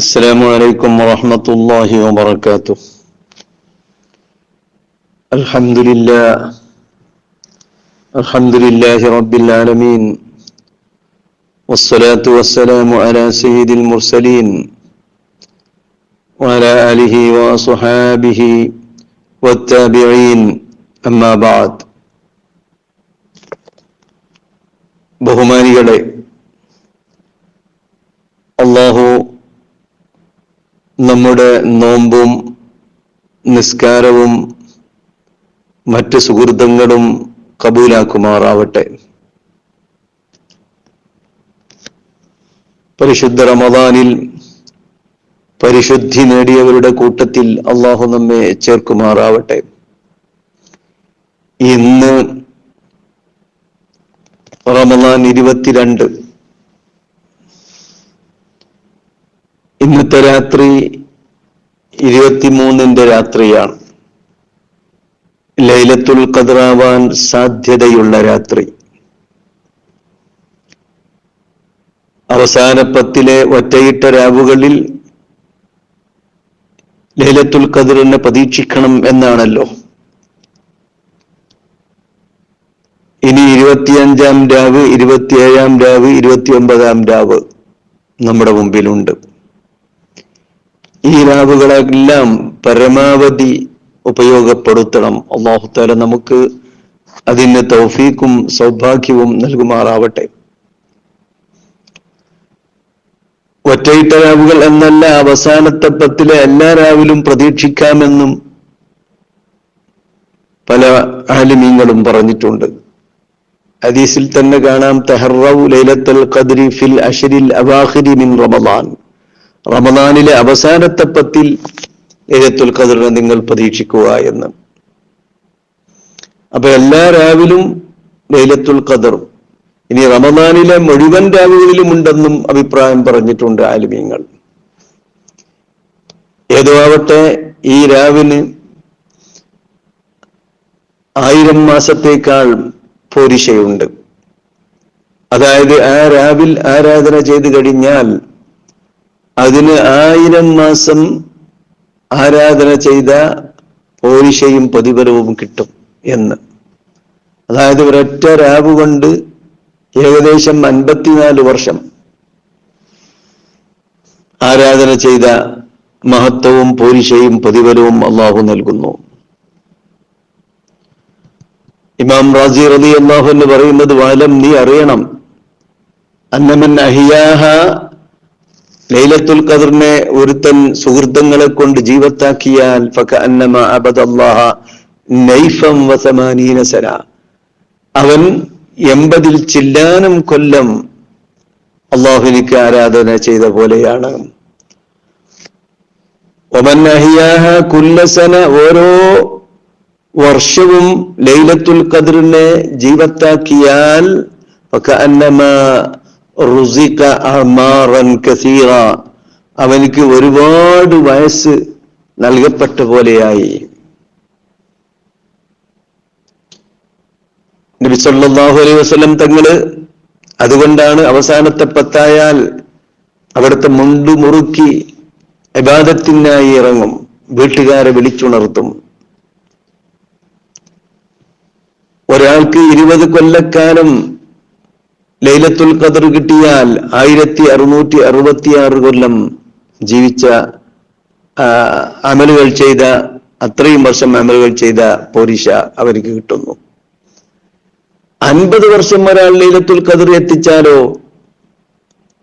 السلام عليكم ورحمة الله وبركاته الحمد لله الحمد لله رب العالمين والصلاة والسلام على سيد المرسلين وعلى آله وأصحابه والتابعين أما بعد ബഹുമാനികളെ അള്ളാഹു നമ്മുടെ നോമ്പും നിസ്കാരവും മറ്റ് സുഹൃതങ്ങളും കബൂലാക്കുമാറാവട്ടെ. പരിശുദ്ധ റമദാനിൽ പരിശുദ്ധി നേടിയവരുടെ കൂട്ടത്തിൽ അള്ളാഹു നമ്മെ ചേർക്കുമാറാവട്ടെ. ഇന്ന് റമദാൻ ഇരുപത്തിരണ്ട് ഇന്നത്തെ രാത്രി ഇരുപത്തിമൂന്നിന്റെ രാത്രിയാണ്. ലൈലത്തുൽ കതിറാവാൻ സാധ്യതയുള്ള രാത്രി. അവസാന പത്തിലെ ഒറ്റയിട്ട രാവുകളിൽ ലൈലത്തുൽ കതിറിനെ പ്രതീക്ഷിക്കണം എന്നാണല്ലോ. ഇനി ഇരുപത്തിയഞ്ചാം രാവ് ഇരുപത്തിയേഴാം രാവ് ഇരുപത്തിയൊമ്പതാം രാവ് നമ്മുടെ മുമ്പിലുണ്ട്. രാവുകളെല്ലാം പരമാവധി ഉപയോഗപ്പെടുത്തണം. അള്ളാഹുത്താല നമുക്ക് അതിന് തൗഫീക്കും സൗഭാഗ്യവും നൽകുമാറാവട്ടെ. ഒറ്റയിട്ട രാവുകൾ എന്നല്ല അവസാനത്തെ പത്തിലെ എല്ലാ രാവിലും പ്രതീക്ഷിക്കാമെന്നും പല ആലിമീങ്ങളും പറഞ്ഞിട്ടുണ്ട്. ഹദീസിൽ തന്നെ കാണാം തെഹറവ് ലൈലത്തൽ ഖദ്രി ഫിൽ അഷരിൽ അവാഖിരി മിൻ റമദാൻ. റമദാനിലെ അവസാനത്തെ പത്തിൽ ലൈലത്തുൽ ഖദറിനെ നിങ്ങൾ പ്രതീക്ഷിക്കുക എന്ന്. അപ്പൊ എല്ലാ രാവിലും ലൈലത്തുൽ കദർ ഇനി റമദാനിലെ മുഴുവൻ രാവുകളിലും ഉണ്ടെന്നും അഭിപ്രായം പറഞ്ഞിട്ടുണ്ട് ആലിമീങ്ങൾ. ഏതോ ആവട്ടെ ഈ രാവിന് ആയിരം മാസത്തേക്കാൾ പോരിശയുണ്ട്. അതായത് ആ രാവിൽ ആരാധന ചെയ്തു കഴിഞ്ഞാൽ അതിന് ആയിരം മാസം ആരാധന ചെയ്ത പോരിശയും പ്രതിഫലവും കിട്ടും എന്ന്. അതായത് ഒരൊറ്റ രാവ് കൊണ്ട് ഏകദേശം അൻപത്തിനാല് വർഷം ആരാധന ചെയ്ത മഹത്വവും പോരിശയും പ്രതിഫലവും അള്ളാഹു നൽകുന്നു. ഇമാം റാസി റലി അള്ളാഹു എന്ന് പറയുന്നത് വാലം നീ അറിയണം. അന്നമൻ അഹിയാഹ ലൈലത്തുൽ ഖദറിനെ ഒരുത്തൻ സുഹൃത്തുക്കളെ കൊണ്ട് ജീവത്താക്കിയാൽ അവൻ എൺപതിൽ ചില്ലാനും കൊല്ലം അള്ളാഹുവിനിക്ക് ആരാധന ചെയ്ത പോലെയാണ്. ഒമൻ കുല്ലസന ഓരോ വർഷവും ലൈലത്തുൽ ഖദറിനെ ജീവത്താക്കിയാൽ അവനിക്ക് ഒരുപാട് വയസ്സ് നൽകപ്പെട്ട പോലെയായി. നബി വസ്ലം തങ്ങൾ അതുകൊണ്ടാണ് അവസാനത്തെ പത്തായാൽ അവിടുത്തെ മുണ്ടു മുറുക്കി ഇബാദത്തിനായി ഇറങ്ങും വീട്ടുകാരെ വിളിച്ചുണർത്തും. ഒരാൾക്ക് ഇരുപത് കൊല്ലക്കാലം ലൈലത്തുൽ ഖദർ കിട്ടിയാൽ ആയിരത്തി അറുന്നൂറ്റി അറുപത്തിയാറ് കൊല്ലം ജീവിച്ച അമലുകൾ ചെയ്ത അത്രയും വർഷം അമലുകൾ ചെയ്ത പോരിശ അവർക്ക് കിട്ടുന്നു. അൻപത് വർഷം ഒരാൾ ലൈലത്തുൽ ഖദർ എത്തിച്ചാലോ?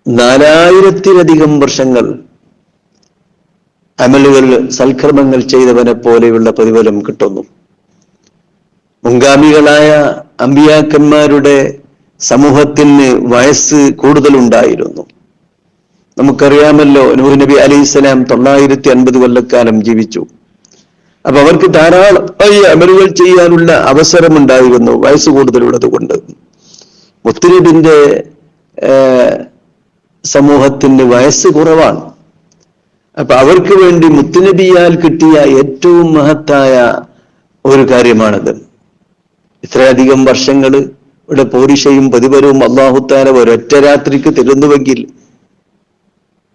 നാലായിരത്തിലധികം വർഷങ്ങൾ അമലുകൾ സൽക്കർമ്മങ്ങൾ ചെയ്തവനെ പോലെയുള്ള പ്രതിഫലം കിട്ടുന്നു. മുൻഗാമികളായ അമ്പിയാക്കന്മാരുടെ സമൂഹത്തിന് വയസ്സ് കൂടുതലുണ്ടായിരുന്നു. നമുക്കറിയാമല്ലോ നൂഹ് നബി അലൈഹിസ്സലാം തൊള്ളായിരത്തി അൻപത് കൊല്ലക്കാലം ജീവിച്ചു. അപ്പൊ അവർക്ക് ധാരാളമായി അമലുകൾ ചെയ്യാനുള്ള അവസരമുണ്ടായിരുന്നു വയസ്സ് കൂടുതലുള്ളത് കൊണ്ട്. മുത്തുനബിന്റെ സമൂഹത്തിന് വയസ്സ് കുറവാണ്. അപ്പൊ അവർക്ക് വേണ്ടി മുത്തുനബിയാൽ കിട്ടിയ ഏറ്റവും മഹത്തായ ഒരു കാര്യമാണത്. ഇത്രയധികം വർഷങ്ങൾ ഇവിടെ പോരിശയും പ്രതിപരവും അള്ളാഹുത്താല ഒരൊറ്റ രാത്രിക്ക് തരുന്നുവെങ്കിൽ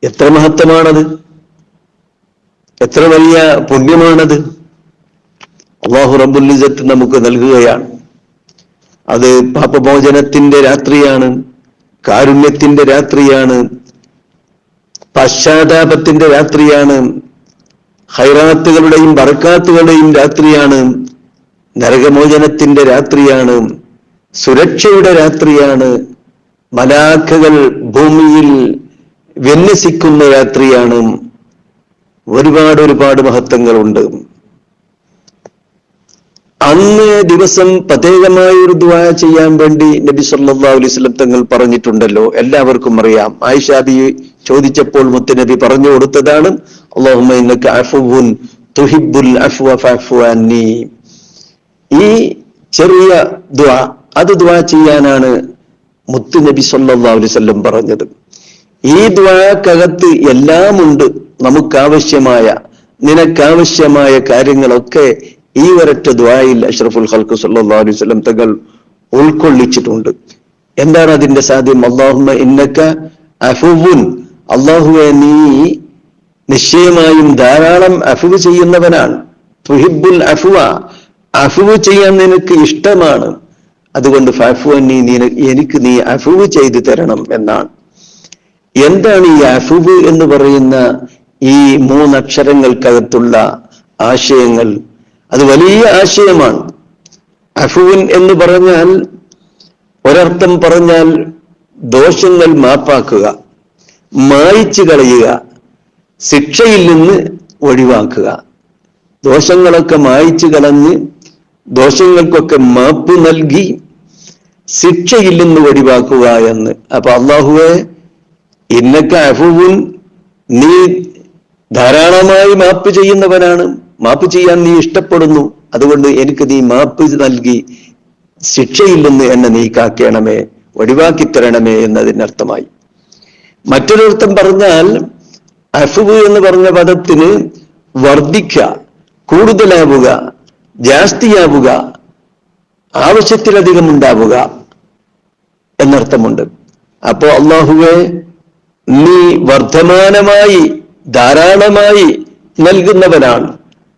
എത്ര മഹത്വമാണത്? എത്ര വലിയ പുണ്യമാണത്? അള്ളാഹു റബുല്ലിസത്ത് നമുക്ക് നൽകുകയാണ്. അത് പാപമോചനത്തിന്റെ രാത്രിയാണ് കാരുണ്യത്തിന്റെ രാത്രിയാണ് പശ്ചാത്താപത്തിന്റെ രാത്രിയാണ് ഹൈറാത്തുകളുടെയും ബർക്കാത്തുകളുടെയും രാത്രിയാണ് നരകമോചനത്തിന്റെ രാത്രിയാണ് സുരക്ഷയുടെ രാത്രിയാണ് മലാഖകൾ ഭൂമിയിൽ വിന്യസിക്കുന്ന രാത്രിയാണ്. ഒരുപാട് ഒരുപാട് മഹത്വങ്ങളുണ്ട്. അന്ന് ദിവസം പ്രത്യേകമായ ഒരു ദ്വാ ചെയ്യാൻ വേണ്ടി നബി സല്ലാ അലൈഹി വസല്ലം തങ്ങൾ പറഞ്ഞിട്ടുണ്ടല്ലോ. എല്ലാവർക്കും അറിയാം. ആയിഷാബി ചോദിച്ചപ്പോൾ മുത്തനബി പറഞ്ഞു കൊടുത്തതാണ് അന്നി. ഈ ചെറിയ ദ്വാ അത് ദ്വാ ചെയ്യാനാണ് മുത്തു നബി വസല്ലം പറഞ്ഞത്. ഈ ദ്വാക്കകത്ത് എല്ലാമുണ്ട് നമുക്കാവശ്യമായ നിനക്കാവശ്യമായ കാര്യങ്ങളൊക്കെ ഈ ഒരൊറ്റ ദ്വായിൽ അഷ്റഫുൽ ഹൽക്കു സല്ലാ അലൈഹി വസല്ലം തങ്ങൾ ഉൾക്കൊള്ളിച്ചിട്ടുണ്ട്. എന്താണ് അതിന്റെ സാധ്യം? അള്ളാഹുമ ഇന്നക്ക അഫുവുൻ അള്ളാഹുവെ നീ നിശ്ചയമായും ധാരാളം അഫുവ് ചെയ്യുന്നവനാണ്. അഫുവ. അഫുവ് ചെയ്യാൻ നിനക്ക് ഇഷ്ടമാണ്. അതുകൊണ്ട് ഫഫു നീ എനിക്ക് നീ അഫുവ് ചെയ്തു തരണം എന്നാണ്. എന്താണ് ഈ അഫുവ് എന്ന് പറയുന്ന ഈ മൂന്നക്ഷരങ്ങൾക്കകത്തുള്ള ആശയങ്ങൾ? അത് വലിയ ആശയമാണ്. അഫുവിൻ എന്ന് പറഞ്ഞാൽ ഒരർത്ഥം പറഞ്ഞാൽ ദോഷങ്ങൾ മാപ്പാക്കുക മായിച്ചു കളയുക ശിക്ഷയിൽ നിന്ന് ഒഴിവാക്കുക. ദോഷങ്ങളൊക്കെ മായിച്ചു കളഞ്ഞ് ദോഷങ്ങൾക്കൊക്കെ മാപ്പ് നൽകി ശിക്ഷയിൽ നിന്ന് ഒഴിവാക്കുക എന്ന്. അപ്പൊ അള്ളാഹുവെ ഇന്നക്ക അഫുവും നീ ധാരാളമായി മാപ്പ് ചെയ്യുന്നവനാണ്. മാപ്പ് ചെയ്യാൻ നീ ഇഷ്ടപ്പെടുന്നു. അതുകൊണ്ട് എനിക്ക് നീ മാപ്പ് നൽകി. ശിക്ഷയിൽ നിന്ന് എന്നെ നീ കാക്കണമേ ഒഴിവാക്കി തരണമേ എന്നതിനർത്ഥമായി. മറ്റൊരർത്ഥം പറഞ്ഞാൽ അഫുബ് എന്ന് പറഞ്ഞ പദത്തിന് വർദ്ധിക്ക കൂടുതലാവുക ജാസ്തിയാവുക ആവശ്യത്തിലധികം ഉണ്ടാവുക എന്നർത്ഥമുണ്ട്. അപ്പോ അള്ളാഹുവെ നീ വർദ്ധമാനമായി ധാരാളമായി നൽകുന്നവനാണ്.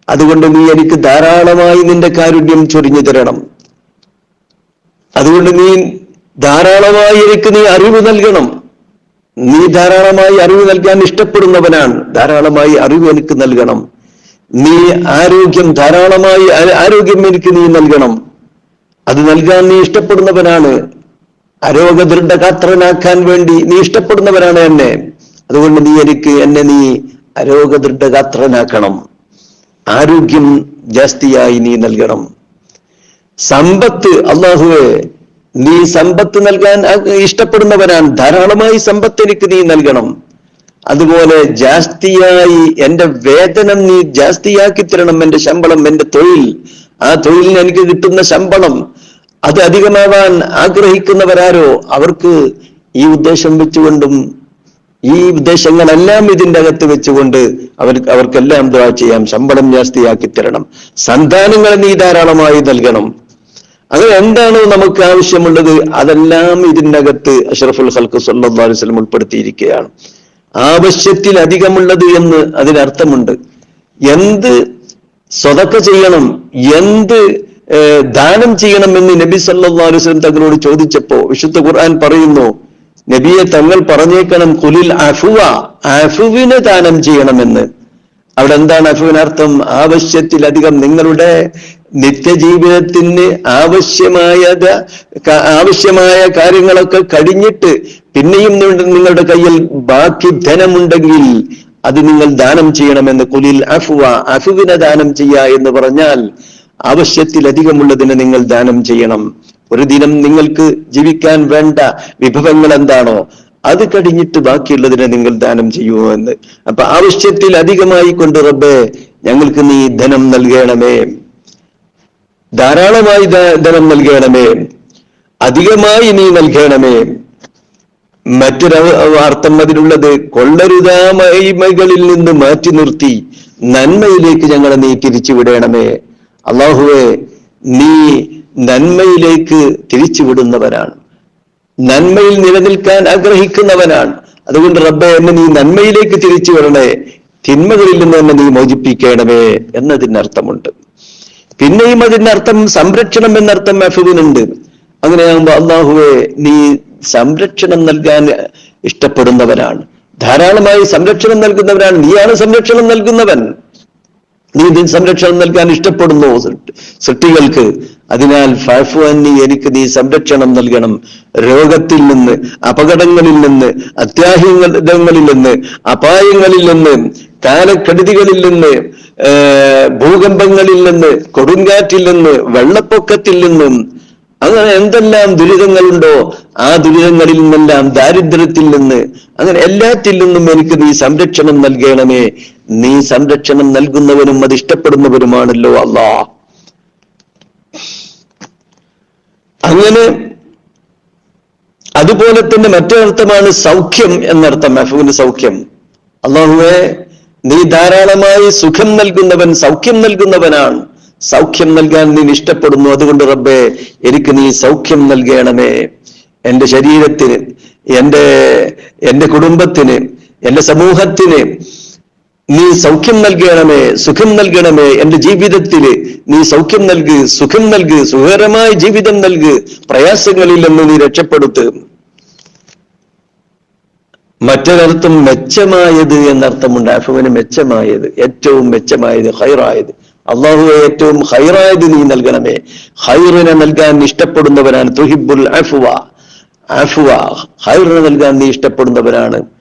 അതുകൊണ്ട് നീ എനിക്ക് ധാരാളമായി നിന്റെ കാരുണ്യം ചൊരിഞ്ഞു തരണം. അതുകൊണ്ട് നീ ധാരാളമായി എനിക്ക് നീ അറിവ് നൽകണം. നീ ധാരാളമായി അറിവ് നൽകാൻ ഇഷ്ടപ്പെടുന്നവനാണ്. ധാരാളമായി അറിവ് എനിക്ക് നൽകണം. നീ ആരോഗ്യം ധാരാളമായി ആരോഗ്യം എനിക്ക് നീ നൽകണം. അത് നൽകാൻ നീ ഇഷ്ടപ്പെടുന്നവനാണ്. അരോഗദൃഢഗാത്രനാക്കാൻ വേണ്ടി നീ ഇഷ്ടപ്പെടുന്നവനാണ് എന്നെ. അതുകൊണ്ട് നീ എനിക്ക് എന്നെ നീ അരോഗദൃഢഗാത്രനാക്കണം. ആരോഗ്യം ജാസ്തിയായി നീ നൽകണം. സമ്പത്ത് അള്ളാഹുവെ നീ സമ്പത്ത് നൽകാൻ ഇഷ്ടപ്പെടുന്നവനാണ്. ധാരാളമായി സമ്പത്ത് എനിക്ക് നീ നൽകണം. അതുപോലെ ജാസ്തിയായി എന്റെ വേതനം നീ ജാസ്തിയാക്കി തരണം. എന്റെ ശമ്പളം എന്റെ തൊഴിൽ. ആ തൊഴിലിന് എനിക്ക് കിട്ടുന്ന ശമ്പളം അത് അധികമാവാൻ ആഗ്രഹിക്കുന്നവരാരോ അവർക്ക് ഈ ഉദ്ദേശം വെച്ചുകൊണ്ടും ഈ ഉദ്ദേശങ്ങളെല്ലാം ഇതിന്റെ അകത്ത് വെച്ചുകൊണ്ട് അവർ അവർക്കെല്ലാം ദ്വാ ചെയ്യാം ശമ്പളം ജാസ്തിയാക്കി തരണം സന്താനങ്ങളെ നീ ധാരാളമായി നൽകണം. അങ്ങനെ എന്താണോ നമുക്ക് ആവശ്യമുള്ളത് അതെല്ലാം ഇതിന്റെ അകത്ത് അഷറഫുൽ ഹൽക്ക് സല്ലാ ഉൾപ്പെടുത്തിയിരിക്കുകയാണ്. ആവശ്യത്തിൽ അധികമുള്ളത് എന്ന് അതിനർത്ഥമുണ്ട്. എന്ത് സ്വതക്ക ചെയ്യണം എന്ത് ദാനം ചെയ്യണമെന്ന് നബി സല്ലാ തങ്ങളോട് ചോദിച്ചപ്പോ വിശുദ്ധ ഖുർആൻ പറയുന്നു നബിയെ തങ്ങൾ പറഞ്ഞേക്കണം കുലിൽ അഫുവ അഫുവിന് ദാനം ചെയ്യണമെന്ന്. അവിടെ എന്താണ് അഫുവിനർത്ഥം? ആവശ്യത്തിലധികം നിങ്ങളുടെ നിത്യജീവിതത്തിന് ആവശ്യമായത് ആവശ്യമായ കാര്യങ്ങളൊക്കെ കഴിഞ്ഞിട്ട് പിന്നെയും നിങ്ങളുടെ കയ്യിൽ ബാക്കി ധനമുണ്ടെങ്കിൽ അത് നിങ്ങൾ ദാനം ചെയ്യണമെന്ന് കുലിൽ അഫുവ അഫുവിനെ ദാനം ചെയ്യുക എന്ന് പറഞ്ഞാൽ ആവശ്യത്തിലധികമുള്ളതിന് നിങ്ങൾ ദാനം ചെയ്യണം. ഒരു ദിനം നിങ്ങൾക്ക് ജീവിക്കാൻ വേണ്ട വിഭവങ്ങൾ എന്താണോ അത് കഴിഞ്ഞിട്ട് ബാക്കിയുള്ളതിനെ നിങ്ങൾ ദാനം ചെയ്യുമോ എന്ന്. അപ്പൊ ആവശ്യത്തിൽ അധികമായി കൊണ്ട് റബ്ബേ ഞങ്ങൾക്ക് നീ ധനം നൽകണമേ. ധാരാളമായി ധനം നൽകണമേ. അധികമായി നീ നൽകണമേ. മറ്റൊരു അർത്ഥം അതിലുള്ളത് കൊള്ളരുതാമൈമകളിൽ നിന്ന് മാറ്റി നിർത്തി നന്മയിലേക്ക് ഞങ്ങളെ നീ തിരിച്ചുവിടണമേ. അള്ളാഹുവെ നീ നന്മയിലേക്ക് തിരിച്ചുവിടുന്നവനാണ്. നന്മയിൽ നിലനിൽക്കാൻ ആഗ്രഹിക്കുന്നവനാണ്. അതുകൊണ്ട് റബ്ബെ എന്നെ നീ നന്മയിലേക്ക് തിരിച്ചു വരണേ തിന്മകളിൽ നിന്ന് എന്നെ നീ മോചിപ്പിക്കണമേ എന്നതിനർത്ഥമുണ്ട്. പിന്നെയും അതിന്റെ അർത്ഥം സംരക്ഷണം എന്നർത്ഥം മെഫുവിനുണ്ട് അങ്ങനെയാകുമ്പോ അള്ളാഹുവെ നീ സംരക്ഷണം നൽകാൻ ഇഷ്ടപ്പെടുന്നവനാണ്. ധാരാളമായി സംരക്ഷണം നൽകുന്നവനാണ്. നീയാണ് സംരക്ഷണം നൽകുന്നവൻ. നീ സംരക്ഷണം നൽകാൻ ഇഷ്ടപ്പെടുന്നു സൃഷ്ടികൾക്ക്. അതിനാൽ ഫാഫു അന്നി എനിക്ക് നീ സംരക്ഷണം നൽകണം. രോഗത്തിൽ നിന്ന് അപകടങ്ങളിൽ നിന്ന് അത്യാഹിതങ്ങളിൽ നിന്ന് അപായങ്ങളിൽ നിന്ന് കാലക്കെടുതികളിൽ നിന്ന് ഭൂകമ്പങ്ങളിൽ നിന്ന് കൊടുങ്കാറ്റിൽ നിന്ന് വെള്ളപ്പൊക്കത്തിൽ നിന്നും. അങ്ങനെ എന്തെല്ലാം ദുരിതങ്ങളുണ്ടോ ആ ദുരിതങ്ങളിൽ നിന്നെല്ലാം ദാരിദ്ര്യത്തിൽ നിന്ന് അങ്ങനെ എല്ലാത്തിൽ നിന്നും എനിക്ക് നീ സംരക്ഷണം നൽകണമേ നീ സംരക്ഷണം നൽകുന്നവനും അത് ഇഷ്ടപ്പെടുന്നവരുമാണല്ലോ അള്ളാ. അങ്ങനെ അതുപോലെ തന്നെ മറ്റൊരർത്ഥമാണ് സൗഖ്യം എന്നർത്ഥം മെഹുവിന് സൗഖ്യം. അള്ളാഹുവെ നീ ധാരാളമായി സുഖം നൽകുന്നവൻ സൗഖ്യം നൽകുന്നവനാണ്. സൗഖ്യം നൽകാൻ നീ ഇഷ്ടപ്പെടുന്നു. അതുകൊണ്ട് റബ്ബെ എനിക്ക് നീ സൗഖ്യം നൽകണമേ. എന്റെ ശരീരത്തിന് എന്റെ എന്റെ കുടുംബത്തിന് എന്റെ സമൂഹത്തിന് നീ സൗഖ്യം നൽകണമേ സുഖം നൽകണമേ. എന്റെ ജീവിതത്തിൽ നീ സൗഖ്യം നൽക് സുഖം നൽക് സുഖകരമായ ജീവിതം നൽക് പ്രയാസങ്ങളിൽ നിന്ന് നീ രക്ഷപ്പെടുത്ത്. മറ്റൊരർത്ഥം മെച്ചമായത് എന്നർത്ഥമുണ്ട്. അഫുവിന് മെച്ചമായത് ഏറ്റവും മെച്ചമായത് ഹൈറായത് അള്ളാഹുവെ ഏറ്റവും ഹൈറായത് നീ നൽകണമേ. ഹൈറിനെ നൽകാൻ ഇഷ്ടപ്പെടുന്നവനാണ് തുഹിബുൽ അഫുവ. അഫുവ ഹൈറിനെ നൽകാൻ നീ ഇഷ്ടപ്പെടുന്നവനാണ്.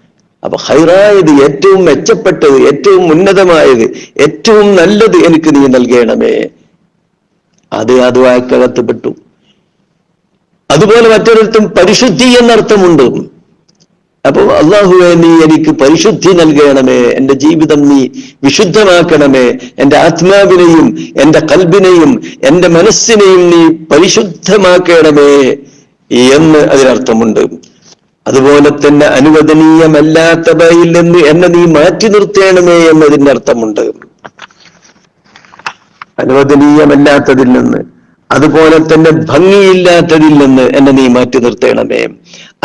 അപ്പൊ ഹൈറായത് ഏറ്റവും മെച്ചപ്പെട്ടത് ഏറ്റവും ഉന്നതമായത് ഏറ്റവും നല്ലത് എനിക്ക് നീ നൽകണമേ. അത് അത് വാക്കകത്ത് അതുപോലെ മറ്റൊരിടത്തും പരിശുദ്ധി എന്നർത്ഥമുണ്ട്. അപ്പൊ അള്ളാഹുവെ നീ എനിക്ക് പരിശുദ്ധി നൽകണമേ. എന്റെ ജീവിതം നീ വിശുദ്ധമാക്കണമേ. എന്റെ ആത്മാവിനെയും എന്റെ കൽബിനെയും എന്റെ മനസ്സിനെയും നീ പരിശുദ്ധമാക്കണമേ എന്ന് അതിനർത്ഥമുണ്ട്. അതുപോലെ തന്നെ അനുവദനീയമല്ലാത്തവയിൽ നിന്ന് എന്നെ നീ മാറ്റി നിർത്തേണമേ എന്നതിന്റെ അർത്ഥമുണ്ട്. അനുവദനീയമല്ലാത്തതിൽ നിന്ന് അതുപോലെ തന്നെ ഭംഗിയില്ലാത്തതിൽ നിന്ന് എന്നെ നീ മാറ്റി നിർത്തേണമേ.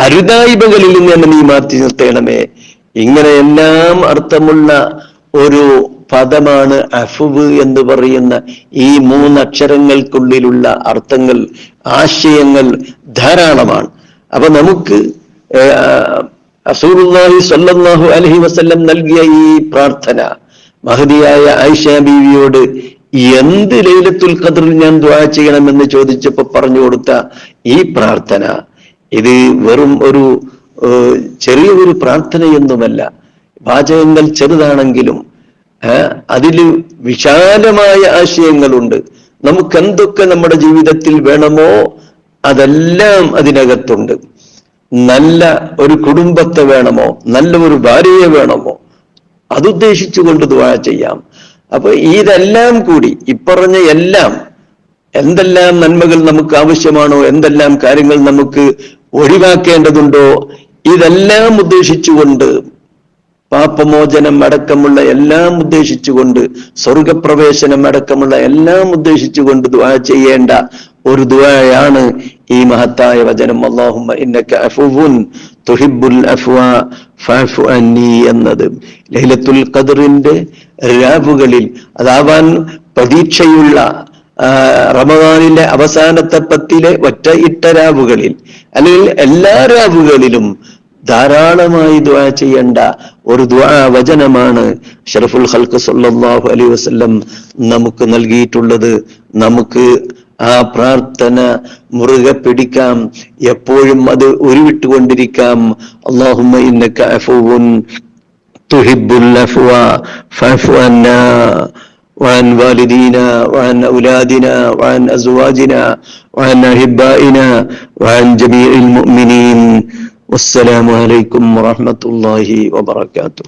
അരുതായ്മകളിൽ നിന്ന് എന്നെ നീ മാറ്റി നിർത്തേണമേ. ഇങ്ങനെ എല്ലാം അർത്ഥമുള്ള ഒരു പദമാണ് അഫുവ് എന്ന് പറയുന്ന ഈ മൂന്നക്ഷരങ്ങൾക്കുള്ളിലുള്ള അർത്ഥങ്ങൾ ആശയങ്ങൾ ധാരാളമാണ്. അപ്പൊ നമുക്ക് അസൂറുല്ലാഹി സല്ലല്ലാഹു അലഹി വസ്ല്ലം നൽകിയ ഈ പ്രാർത്ഥന മഹതിയായ ആയിഷ ബീവിയോട് എന്ത് ലൈലത്തുൽ ഖദറിൽ ഞാൻ ദ്വാ ചെയ്യണമെന്ന് ചോദിച്ചപ്പോ പറഞ്ഞു കൊടുത്ത ഈ പ്രാർത്ഥന ഇത് വെറും ഒരു ചെറിയ ഒരു പ്രാർത്ഥനയൊന്നുമല്ല. വാചകങ്ങൾ ചെറുതാണെങ്കിലും അതിൽ വിശാലമായ ആശയങ്ങളുണ്ട്. നമുക്ക് എന്തൊക്കെ നമ്മുടെ ജീവിതത്തിൽ വേണമോ അതെല്ലാം അതിനകത്തുണ്ട്. നല്ല ഒരു കുടുംബത്തെ വേണമോ? നല്ല ഒരു ഭാര്യയെ വേണമോ? അതുദ്ദേശിച്ചുകൊണ്ട് ദ്വാ ചെയ്യാം. അപ്പൊ ഇതെല്ലാം കൂടി ഇപ്പറഞ്ഞ എല്ലാം എന്തെല്ലാം നന്മകൾ നമുക്ക് ആവശ്യമാണോ? എന്തെല്ലാം കാര്യങ്ങൾ നമുക്ക് ഒഴിവാക്കേണ്ടതുണ്ടോ? ഇതെല്ലാം ഉദ്ദേശിച്ചുകൊണ്ട് പാപമോചനം അടക്കമുള്ള എല്ലാം ഉദ്ദേശിച്ചുകൊണ്ട് സ്വർഗപ്രവേശനം അടക്കമുള്ള എല്ലാം ഉദ്ദേശിച്ചുകൊണ്ട് ദ്വാ ചെയ്യേണ്ട ഒരു ദുആയാണ് ഈ മഹത്തായ വചനം. അല്ലാഹുമ്മ ഇന്നക ഫഅഫു അന്നി എന്നത്. ലൈലത്തുൽ ഖദറിന്റെ രാവുകളിൽ അതാവാൻ പ്രതീക്ഷയുള്ള റമദാനിന്റെ അവസാനത്തെ പത്തിലെ ഒറ്റ ഇട്ട രാവുകളിൽ അല്ലെങ്കിൽ എല്ലാ രാവുകളിലും ധാരാളമായി ദ്വാ ചെയ്യേണ്ട ഒരു ദ്വാ വചനമാണ് ഷറഫുൽ ഹൽക്ക് സല്ലാഹു അലൈ വസ്ലം നമുക്ക് നൽകിയിട്ടുള്ളത്. നമുക്ക് ആ പ്രാർത്ഥന മുറുകെ പിടിക്കാം എപ്പോഴും അത് ഉരുവിട്ടുകൊണ്ടിരിക്കാം അള്ളാഹുമ്മ ഇന്നക അഫുവുൻ തുഹിബുൽ അഫ്വ ഫഅഫു അന്നാ وعن والدينا وعن أولادنا وعن أزواجنا وعن أحبائنا وعن جميع المؤمنين والسلام عليكم ورحمة الله وبركاته